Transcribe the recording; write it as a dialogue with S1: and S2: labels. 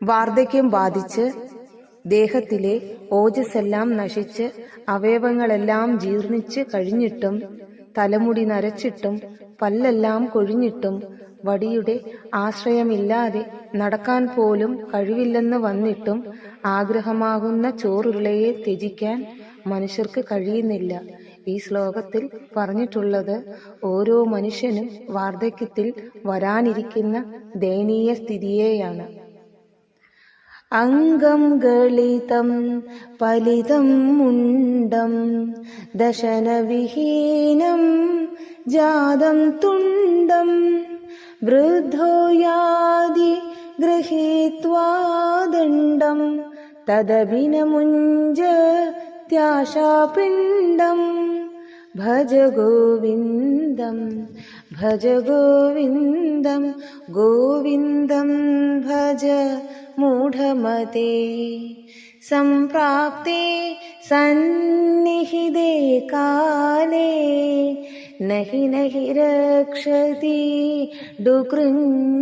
S1: വാർദ്ധക്യം ബാധിച്ച് ദേഹത്തിലെ ഓജസ്സെല്ലാം നശിച്ച് അവയവങ്ങളെല്ലാം ജീർണിച്ച് കഴിഞ്ഞിട്ടും തലമുടി നരച്ചിട്ടും പല്ലെല്ലാം കൊഴിഞ്ഞിട്ടും വടിയുടെ ആശ്രയമില്ലാതെ നടക്കാൻ പോലും കഴിവില്ലെന്ന് വന്നിട്ടും ആഗ്രഹമാകുന്ന ചോറുരുളയെ ത്യജിക്കാൻ മനുഷ്യർക്ക് കഴിയുന്നില്ല. ഈ ശ്ലോകത്തിൽ പറഞ്ഞിട്ടുള്ളത് ഓരോ മനുഷ്യനും വാർദ്ധക്യത്തിൽ വരാനിരിക്കുന്ന ദയനീയ സ്ഥിതിയെയാണ്. अङ्गं गलितं पलितं मुण्डं दशनविहीनं जातं तुण्डं वृद्धो यादि गृहीत्वा दण्डं तदविनमुञ्जत्याशापिण्डं भज गोविन्दं भजगोविन्दं गोविन्दं भज मूढमते। सम्प्राप्ते सन्निहिते काले नहि नहि रक्षति डुकृङ्करणे